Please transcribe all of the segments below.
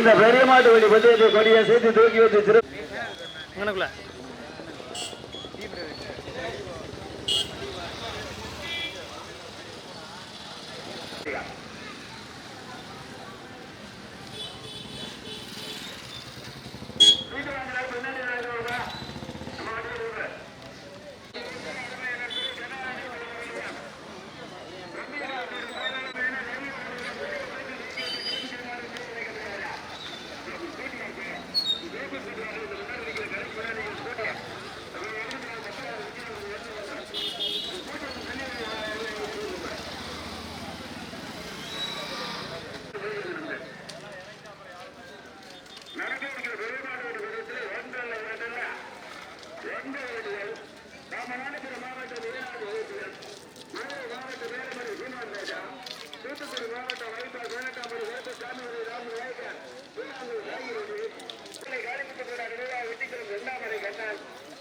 இந்த பெரிய மாட்டு வழி பந்தயத்தை கொடியை சேர்த்து தூக்கி வச்சு சிறு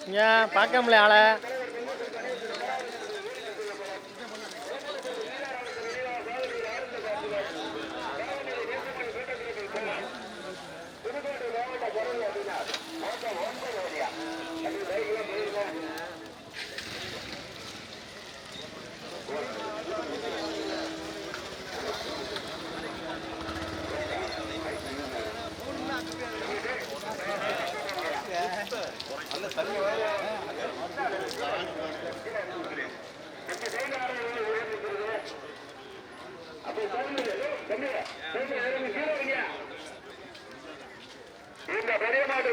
ഞാൻ പാക്കം ആളെ இந்த பெரிய மாட்டு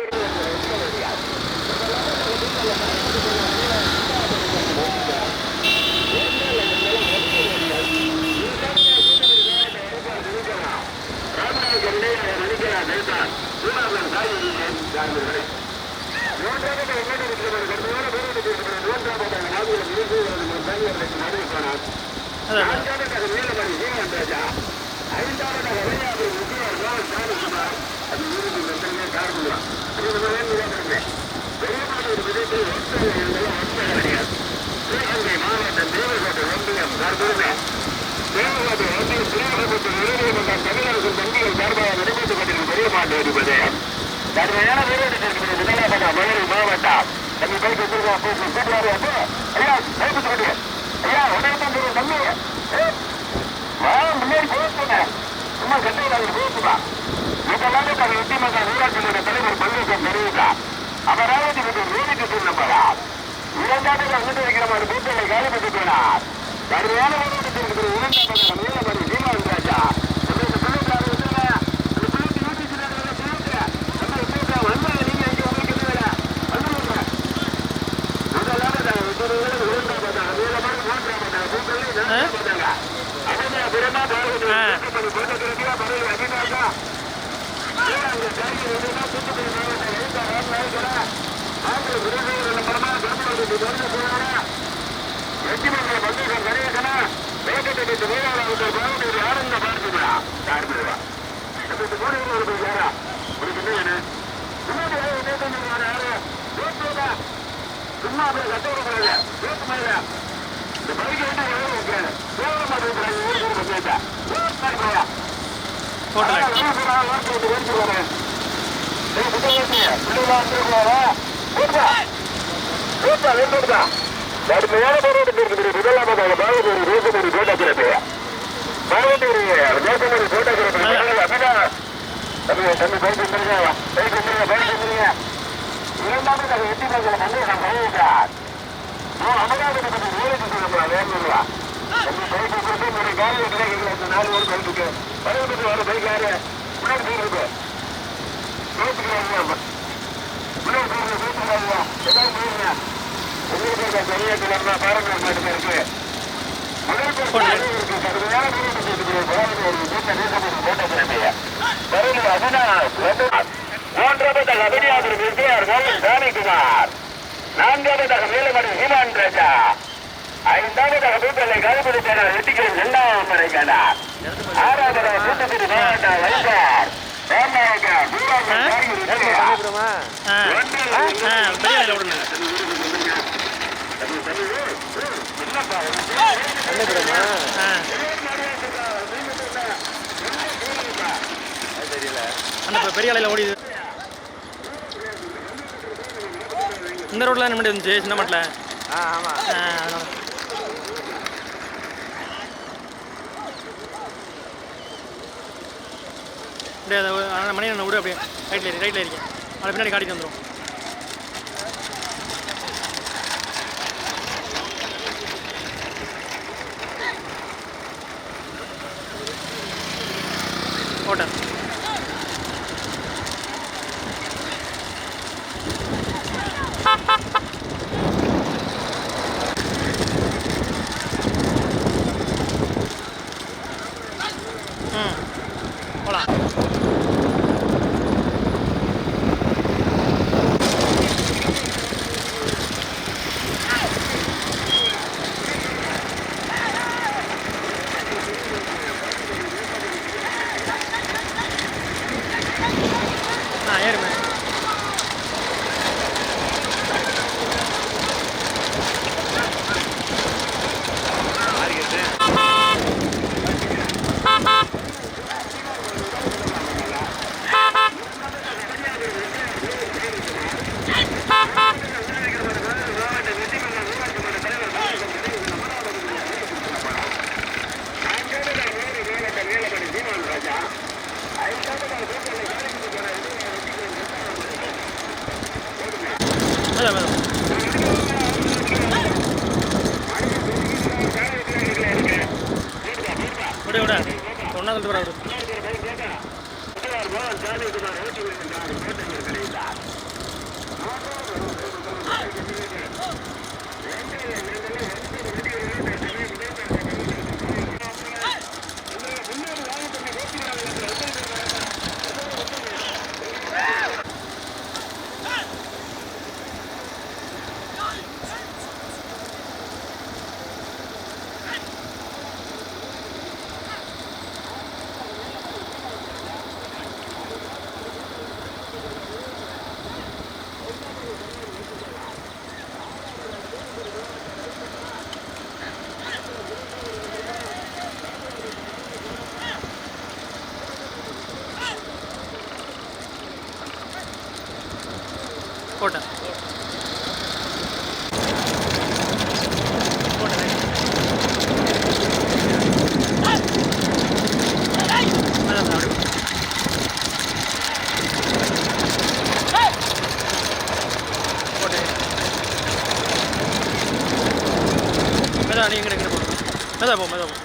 அதான் மாவட்டம் நம்ம போய் கூப்பிடுவோம் கூப்பிடுவாரு அப்போ ஐயா போய் ஐயா உடனே தான் தம்பி வா முன்னாடி போச்சுங்க சும்மா கட்டையில் போச்சுமா இதெல்லாமே தன் ஒட்டுமொத்த ஊராட்சியினுடைய தலைவர் பங்கேற்கும் தெரிவிக்கா அமராவதி மற்றும் ரோடிக்கு சொன்னப்படா இரண்டாவது வந்து வைக்கிற மாதிரி கூட்டத்தை காலிப்பட்டு போனார். கடுமையான ஊராட்சி இருக்கிற இரண்டாவது நீலமணி சீமான் ராஜா நம்ம இந்த பிள்ளைக்காரர் வந்துருங்க இந்த பிள்ளைக்கு யூடிசி நடக்கிற பிள்ளைக்கு நம்ம இப்போ வந்தாங்க நீங்க இங்க உங்களுக்கு என்ன வேலை வந்துருங்க முதலாவது நாங்கள் விட்டுறது இரண்டாவது நீலமணி மூன்றாவது கூட்டத்தில் நடந்தாங்க அவனை பிரமா பார்வதி ஆ. கூட்டப்படி போட்டுக்கிறதுக்கா பரவாயில்ல அபிநாஷா அங்க ஜாதி எதுனா தூத்துக்குடி மாவட்டம் எழுந்த ராமநாயகரா ஆந்திர விருதுநகர் பரமா திருமணத்துக்கு தொடர்ந்து போனாரா வெற்றிமன்ற பந்தேகம் கரையக்கனா வேகத்தை வேளாளர்கள் பாவனை ஆனந்த பார்த்துடா யார் போவா அதுக்கு மூணு பேர் ஒரு யாரா? உனக்கு என்ன வேணும்? முன்னாடி யாரும் என்ன பண்ணுவாங்க யாரு? வேட்டுவதா சும்மா அப்படியே கட்ட விடக்கூடாது. வேட்டு மேல. இந்த பைக் வந்து எவ்வளவு வைக்கிறாங்க வேலை மாட்டேங்கிறாங்க ஊருக்கு பஞ்சாயத்தா வேட்டு மாதிரி போயா ஹோட்டல் கடுமையான போராட்டம் இருக்குது முதலாவதாக பாகத்தூர் ரோசமணி போட்டாக்கிறது பாகத்தூர் ரோசமணி போட்டாக்கிறது அப்படின்னா தம்பி தம்பி பைக் வந்துருங்க பைக் வந்துருங்க பைக் வந்துருங்க இரண்டாவது அதை எட்டி பார்க்கல வந்து நான் பழகிட்டார் அமராவதி பற்றி வேலைக்கு சொல்லலாம் வேணுங்களா தம்பி பைக் கொடுத்து ஒரு காலி கிடைக்கல நாலு ஒரு பைக்கு பழகத்துக்கு வர பைக் யாரு முன்னாடி போயிருக்கு பேசிக்கிறாங்க முன்னாடி போயிருக்கு பேசிக்கிறாங்க எல்லாரும் போயிருங்க உங்களுக்கு மூன்றாவதாக அபினியாபுரம் விஜயார் மோகன் சாமிக்குமார் நான்காவதாக வேலுமணி ராஜா ஐந்தாவதாக வெட்டிக்கிறேன் இரண்டாவது ஆறாவதாக வைசார் ராமநாயக்கர் பெரிய அலையில் ஓடிது. இந்த ரோட்டில் நிமிடம் இருந்துச்சு? சின்ன மாட்டில்? ஆ ஆமாம் அப்படியே மணி என்ன விடு அப்படியே. ரைட்டில் ஏறி ரைட்டில் இருக்கேன் அதை பின்னாடி காட்டிட்டு வந்துடும் மெதா நீங்கள் எங்கிட்ட எங்கிட்ட போகணும் மெதா போ மெதா போ.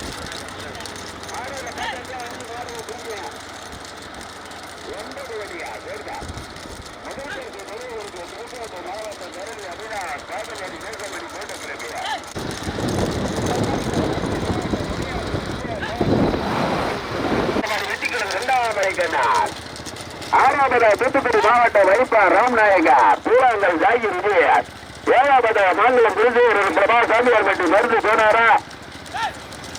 ஆறாவது தூத்துக்குடி மாவட்ட வைப்பார் ராம்நாயகா பூராங்கல் ஜாகிர் விஜயன் ஏழாவது மாநிலம் திருச்சூர் பிரபா சாமியார் பட்டி. மருந்து போனாரா?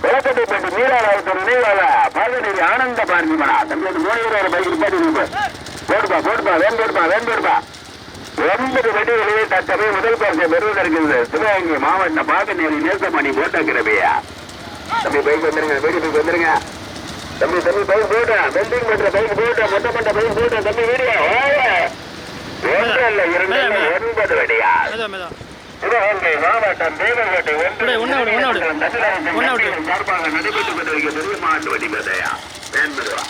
விளக்கட்டைப்பட்டி மீராராவுக்கு நினைவாக பாகநேரி ஆனந்த பார்த்திமனா தம்பி அந்த மூணு பேர் பைக்கில் பாட்டி போடுப்பா போடுப்பா வேன் போடுப்பா வேன் போடுப்பா ஒன்பது வெட்டிகளிலே தற்சமய முதல் பரிசை பெறுவதற்கு சிவகங்கை மாவட்ட பாகநேரி நேசமணி போட்டாக்கிறவையா தம்பி பைக் வந்துருங்க வீடு பைக் வந்துருங்க. தம்பி தம்பி பைக் போட்டேன் பெண்டிங் பண்ற பைக் போட்டேன் மொட்டை பண்ற பைக் போட்டேன் தம்பி வீடியோ ஒன்பது வெடியா? சிவகங்கை மாவட்டம் தேவர்கோட்டை விடு. சார்பாக நடைபெற்றுக் கொண்டிருக்க பெரிய மாட்டு வடி மேதையா என்பதுவா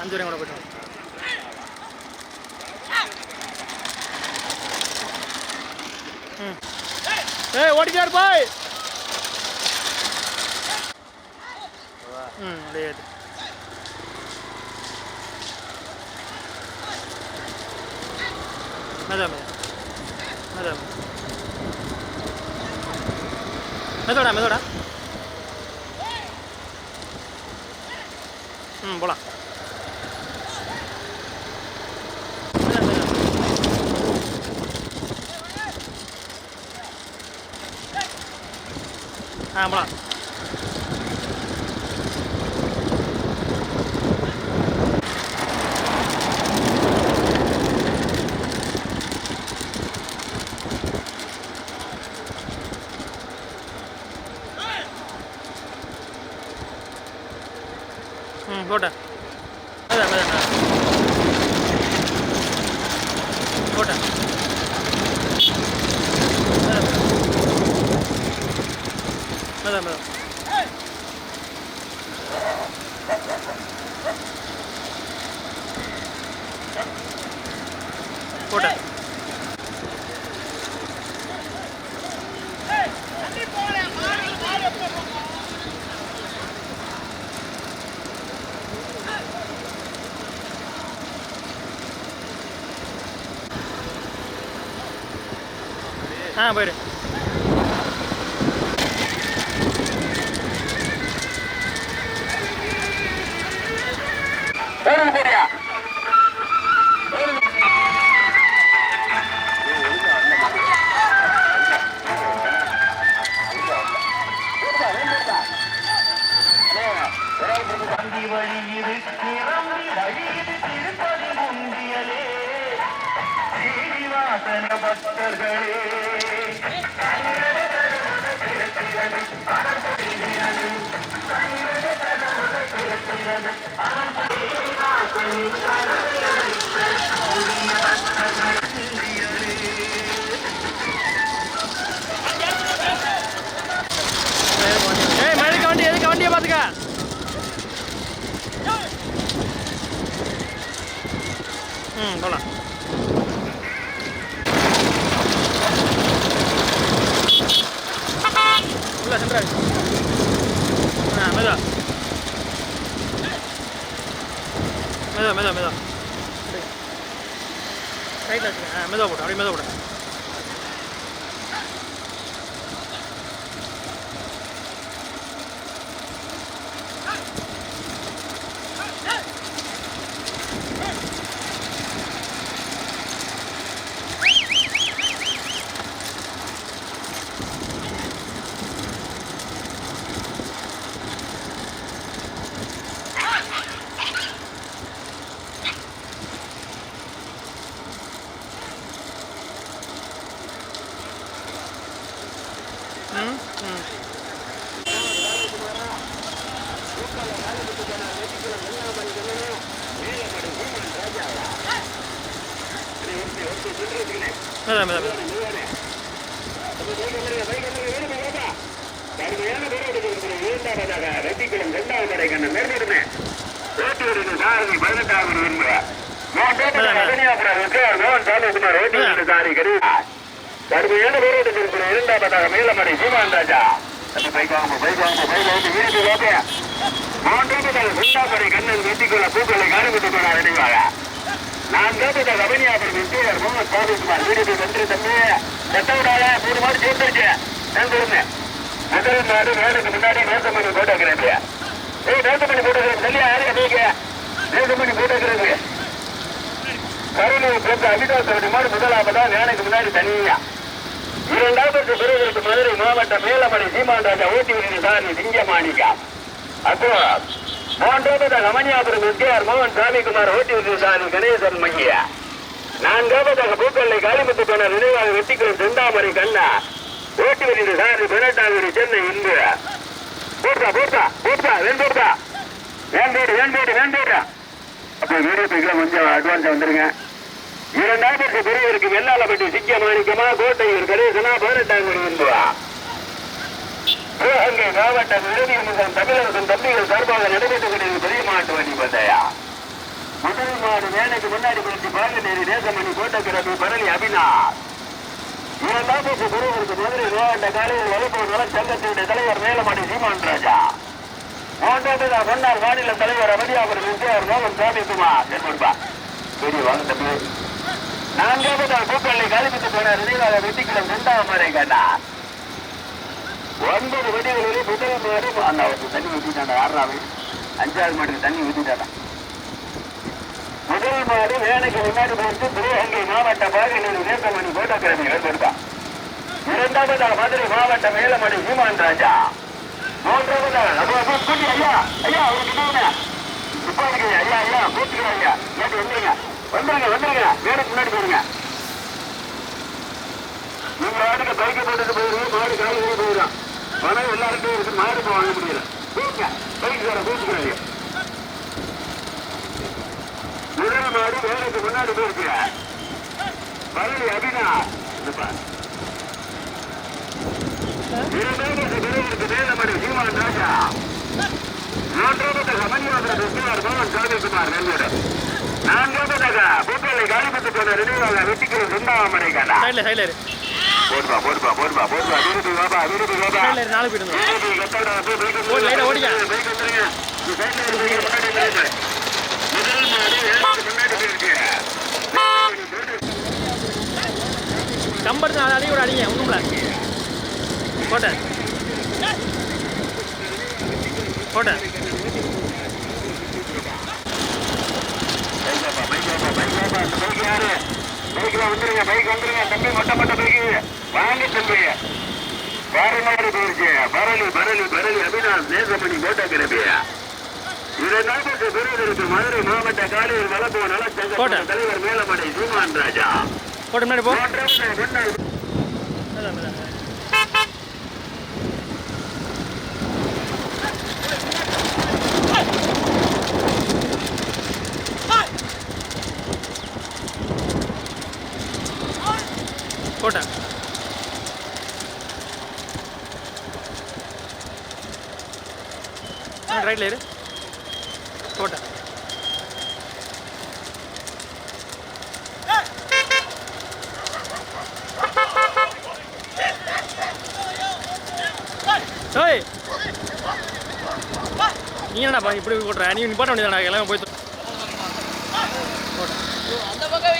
அஞ்சு வரையும் கூட போயிட்டு ஏய் ஓடிக்கார் பாய். ம் அப்படியே ஏத்து. மெதா மெதா மெதா மெதோடா மெதோடா ம் போலாம் மெதா மெதா ஆ போலாம் போட்டேன். ஆ போயிடு போடுங்க போடியா ஏய் மெதா மெதா மெதா ரைட்டில் வச்சுக்க. ஆ மெதா போட்டு அப்படியே மெதா போட்டு ம் ம் மெதா மெதா மெதா ரெட்டிக்குளம் இரண்டாவது படை கண்ணன் மேற்படுமே ஓட்டுவருக்கு சாரதி பதினெட்டாவது விரும்புகிறார் கடுமையான போராட்டம் இருக்கிற இரண்டாவதாக மேலமடை சீமான் ராஜா அந்த பைக் வாங்க பைக் வாங்க பைக் வாங்க வீட்டு ஓகே மூன்றாவதாக இரண்டாவது கண்ணன் வெட்டிக்குள்ள பூக்களை காணிவிட்டுக் போனார் நினைவாக நான் கேட்டதாக அபினியாபுரம் விஜயர் முகமது சாதிக்குமார் வீடு வென்று தம்பி எத்தவிடாத மூணு மாடு சேர்ந்துருச்சு. முதல் மாடு வேலைக்கு முன்னாடி நேசமணி போட்டுக்கிறது ஏய் நேசமணி போட்டுக்கிறது சொல்லியா யாருங்க நீங்க? நேசமணி போட்டுக்கிறது கருணை போன்ற அமிதாசபதி மாடு முதலாவதா வேலைக்கு முன்னாடி தனியா. இரண்டாவது பிறகு மதுரை மாவட்டம் மேலமடை சீமான் ஓட்டி வருகிற சாரி சிங்கமாணிக்கா அப்போ மூன்றாவது ரமணியாபுரம் எஸ்கேஆர் மோகன் சாமிக்குமார் ஓட்டி வருகிற கணேசன் மையா நான்காவதாக பூக்கல்லை காளிமுத்து போன நினைவாக வெட்டிக்குளம் செந்தாமரை கண்ணா. ஓட்டி வருகிற சாரி பதினெட்டாவது சென்னை இந்து பூர்த்தா பூர்த்தா பூர்த்தா வெண்பூர்த்தா வேண்டோடு வேண்டோடு வேண்டோடு அப்போ வீடியோ பிக்ல கொஞ்சம் அட்வான்ஸாக வந்துருங்க. இரண்டாயிரத்தி பெரியவருக்கு வெள்ளாளப்பட்டி சிக்கிய மாணிக்கமா கோட்டையூர் கணேசனா பதினெட்டாம் கோடி இந்துவா சிவகங்கை மாவட்டம் இறுதிமுகம் தமிழகத்தின் தம்பிகள் சார்பாக நடைபெற்றுக் கொண்டிருக்கும் பெரிய மாட்டு வண்டி பந்தயா முதல் மாடு வேலைக்கு முன்னாடி போயிட்டு பாகநேரி தேசமணி கோட்டக்கிழமை பரணி அபினார் இரண்டாவது குருவருக்கு மதுரை மாவட்ட காலையில் வகுப்பு நலச் சங்கத்தினுடைய தலைவர் மேலமணி சீமான் ராஜா. மூன்றாவது முன்னாள் மாநில தலைவர் அமதியாபுரம் எம்ஜிஆர் மோகன் சாமிக்குமார் என்பா பெரிய வாங்க தம்பி. நான்காவது பூக்கல்லை கழிப்பித்து போன நினைவாக வெட்டிக்கிடம் இரண்டாம் முறை கண்டார் ஒன்பது வெடிகளிலே முதல் மாடு அந்த தண்ணி ஊற்றிட்டாங்க ஆறாவே அஞ்சாறு மாட்டுக்கு தண்ணி ஊற்றிட்டாங்க முதல் மாடு வேலைக்கு முன்னாடி போட்டு திருவங்கை மாவட்ட பாகநீர் வேப்பமணி கோட்டக்கிழமை ஏற்படுத்தான் இரண்டாவது மதுரை மாவட்ட மேலமணி சீமான் ராஜா மூன்றாவது நம்ம கூட்டி ஐயா ஐயா அவருக்கு என்ன நிப்பாட்டுங்க ஐயா ஐயா கூட்டுக்கிறாங்க கேட்டு வந்துருங்க. வந்துருங்க வந்துருங்க. வேலைக்கு முன்னாடி போடுங்க நீங்க பைக்கை போட்டுட்டு போயிருங்க மாடு காலையில் போயிடும் பணம் எல்லாருக்கும் இருக்கு மாடு இப்போ வாங்க முடியல. கூட்டுங்க பைக் முதல் மாடு வேலைக்கு முன்னாடி போயிருக்கிற. பழனி அபினா இதுப்பா. இருபது பெரியவருக்கு வேலமணி சீமான் ராஜா. மூன்றாவது சமன்யாசன விஸ்வநாத் மோகன் காவிக்குமார் நெல்லூர் நான்காவதாக பூக்கலை காலிபத்து போன நினைவாக வெட்டிக்கிற சிந்தாமணி கண்ணா. சைடில் சைடில் போடுவா போடுவா போடுவா போடுவா விருது வாபா விருது வாபா நாலு போயிட்டு வந்துடும் விருது கத்தோட போய் பைக் ஓடி, லைட்டா ஓடிக்க. பைக் வந்துருங்க நீ சைட்ல இருக்கீங்க முன்னாடி போயிருக்கு முதல் மாடு முன்னாடி போயிருக்கு கம்பருக்கு நாலு அடி கூட அடிங்க ஒன்றும்ல போட்டேன் போட்டேன் பைக் வாப்பா, பைக் வாப்பா, பைக் வாப்பா, அந்த பைக் யாரு? பைக்ல வந்துருங்க, பைக் வந்துருங்க. தம்பி, மொட்டை மொட்டை பைக்கு. வாங்க தம்பி. வேற மாதிரி போயிருச்சு. பரளி, பரளி, பரளி, அபினாஷ், நேசமணி, கோட்டக்கிரபி. இதை நாட்டுக்கு விருதுக்கு மதுரை மாவட்ட காலியூர் வளர்ப்பு நலச்சங்க. தலைவர் மேலமடை சீமான் ராஜா போட்டு முன்னாள் போட்டேன். ரைட்டில் இரு. போட்டேன். ஏய். நீ என்னடா இப்படி போட்டுற? நீ நிப்பாட்ட வேண்டியதாடா எல்லாம் போய் அந்த பக்கம்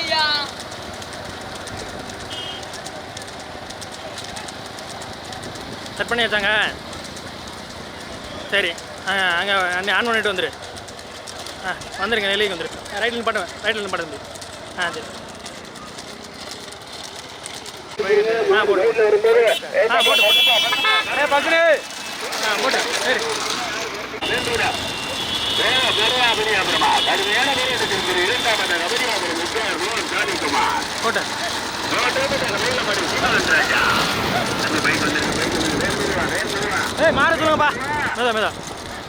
செட் பண்ணி வச்சாங்க. சரி ஆ அங்கே அண்ணே ஆன் பண்ணிட்டு வந்துரு. ஆ வந்துருங்க நெல்லைக்கு வந்துரு. ரைட்டில் நிப்பாட்டுவேன் ரைட்டில் நிப்பாட்டு தம்பி ஆ சரி. ஆ போட்டு ஆ போட்டு போட்டு பக்கனு. ஆ போட்டேன் சரி. போட்டேன் ஏய் மாற சொல்லுங்கப்பா. மேதா மேதா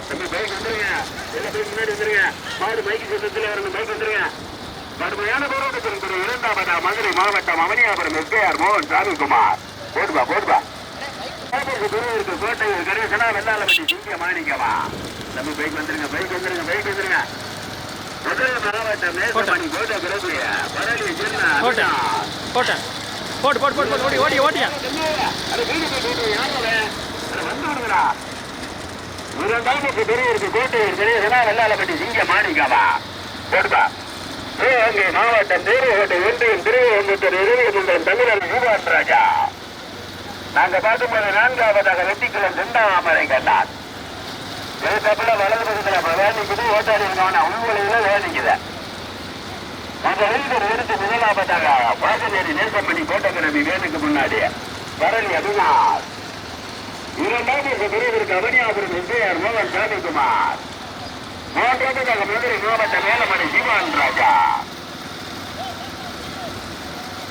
தம்பி பைக் வந்துருங்க. எல்லா பைக் முன்னாடி வந்துருங்க. மாடு பைக் சத்தத்தில் வரணும் பைக் வந்துருங்க. கடுமையான போராட்டத்தின் திரு இரண்டாவதா மதுரை மாவட்டம் அவனியாபுரம் எஸ்கேஆர் மோகன் சாமிக்குமார் போடுவா போடுவா குருவிற்கு கோட்டையில் கணேசனா வெள்ளாளப்பட்டி சிங்க மாணிக்கவா. தம்பி பைக் வந்துருங்க பைக் வந்துருங்க பைக் வந்துருங்க. மதுரை மாவட்டம் மேசமணி கோட்டை பிறகு பரளி ஜில்லா போட்டேன். போட்டேன். போட்டு போட்டு போட்டு போட்டு ஓடி ஓடி ஓட்டியா அட வீடு போட்டு யாருங்க அட வந்து விடுங்கடா இரண்டாயிரத்தி பெரியவருக்கு கோட்டையூர் பெரியசனா சிவகங்கை மாவட்டம் தேவகோட்டை ஒன்றியம் திருவம்புத்தூர் இருவியமங்கலம் தமிழர் யூபான் ராஜா நாங்க பார்க்கும்போது நான்காவதாக வெட்டிக்குளம் செந்தாமரை கண்டான் எழுத்தப்புல வலது பக்கத்துல வேலைக்குது ஓட்டாடி இருக்கவன உள்வலையில வேலைக்குது அந்த வெளிவர் எடுத்து முதலாவதாக பாசநேரி நேசப்பள்ளி கோட்டக்கிழமை வேனுக்கு முன்னாடி பரணி அபிநாத் இரண்டாவது பிரிவிற்கு அவனியாபுரம் எஸ்ஏஆர் மோகன் சாமிக்குமார் மூன்றாவதாக மதுரை மாவட்ட மேலமணி ஜீவான் ராஜா.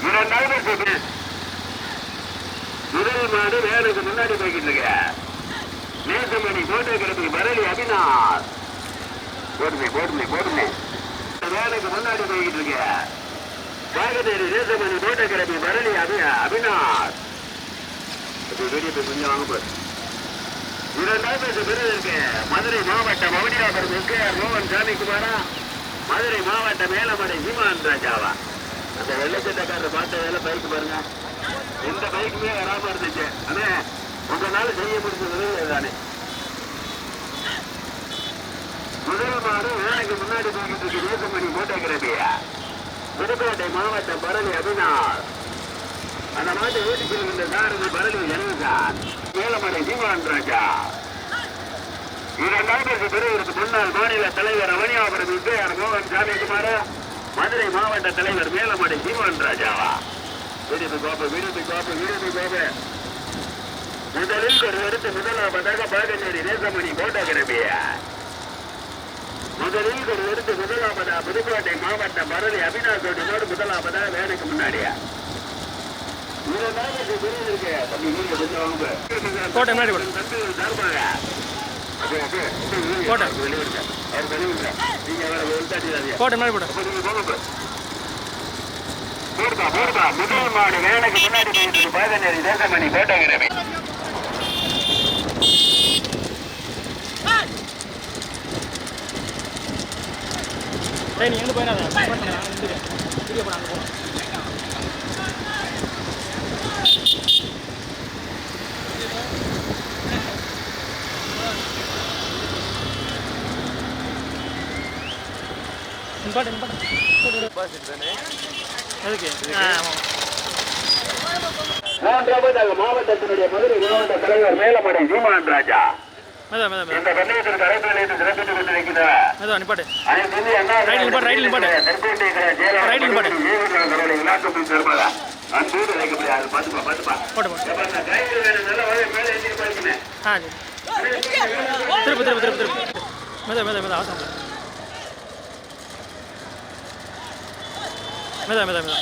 இரண்டாவது பிரி- முதல் மாடு வேனுக்கு முன்னாடி போய்கிட்டு இருக்க. நேசமணி கோட்டக்கிழமை வரலி அபிநாத் போடுமே போடுமே போடுமே. வேலைக்கு முன்னாடி போய்கிட்டு இருக்க வாகனேரி தேசமணி கோட்டக்கிழமை வரலி அபி அபிநாத் இது வெளியே போய் கொஞ்சம் வாங்க போய் இரண்டாயிரத்து விருது இருக்கு மதுரை மாவட்டம் மௌனியாபுரம் எஸ்கேஆர் மோகன் சாமிக்குமாரா? மதுரை மாவட்டம் மேலமடை சீமான் ராஜாவா? அந்த வெள்ளச்சட்டக்காரர் பார்த்த வேலை பைக் பாருங்க. எந்த பைக்குமே வராம இருந்துச்சு. அண்ணே உங்களால செய்ய முடிஞ்ச உதவி தானே. முதல் மாடு வேலைக்கு முன்னாடி போய்கிட்டு இருக்கு. தேசமணி கோட்டக்கிழமையா புதுக்கோட்டை மாவட்டம் பரளி அபிநாத் அந்த மாட்டு வீட்டுக்கு இருந்த சாரதி பரளி ஜனசார் மேலமடை தீவான் ராஜா. இரண்டாயிரத்து பிரிவிற்கு முன்னாள் மாநில தலைவர் அவனியாபுரம் விஜயார் மோகன் சாமிக்குமார் மதுரை மாவட்ட தலைவர் மேலமடை சீமான் ராஜாவா. விடுப்பு கோப்பு விடுப்பு கோப்பு விடுப்பு கோப்பு முதலில் ஒரு எடுத்து முதலாவதாக பாகநேரி நேசமணி கோட்டகிரபியா முதலில் எடுத்து முதலாவதா புதுக்கோட்டை மாவட்டம் பரளி அபிநாசோடு முதலாவதா வேலைக்கு முன்னாடியா? கோட்டை முன்னாடி கோட்டை. போட்டு முன்னாடி போடு. அப்ப நீங்க போங்க. மூர்க்கா மூர்க்கா முதல் மாடு வேலைக்கு முன்னாடி பதினேழு தேசமணி கோட்டகிரமே டேய் நீ எங்கே போயிடாத வீடியோ பண்ண அங்கே ஆமாம் மூன்றாவதாக மாவட்டத்தினுடைய மதுரை மாவட்ட தலைவர் மேலமடை சீமான் ராஜா. இந்த கண்ணியத்திற்கு அழைப்பு நிலையத்தில் சிறப்பித்துக் கொண்டிருக்கிற மெதா நிப்பாட்டு. அனைத்து அண்ணா ரைட் நிப்பாட்டு, ரைட் நிப்பாட்டு. திருப்பு திருப்பு திருப்பு திருப்பு. மெதா மெதா மெதா இல்லை. மெதா மெதா மெதா.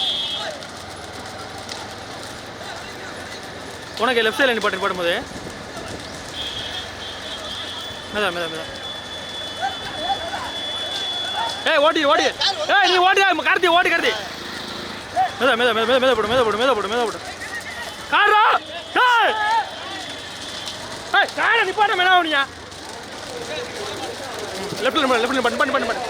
உனக்கு லெஃப்ட் சைடில் நிப்பாட்டு போடும்போது மெதா மெதா மெதா ஏய் ஓடி ஓடி. ஏய் நீ ஓடி கார்த்தி ஓடி கார்த்தி மெதா மெதா மெதா மெதா போடு மெதா போடு மெதா போடு மெதா போடு. காரா ஏய்! ஏய் காரை நிப்பாட்ட மேடம் அவனியா லெஃப்ட்ல லெஃப்ட்ல பண்ணு பண்ணு பண்ணு பண்ணு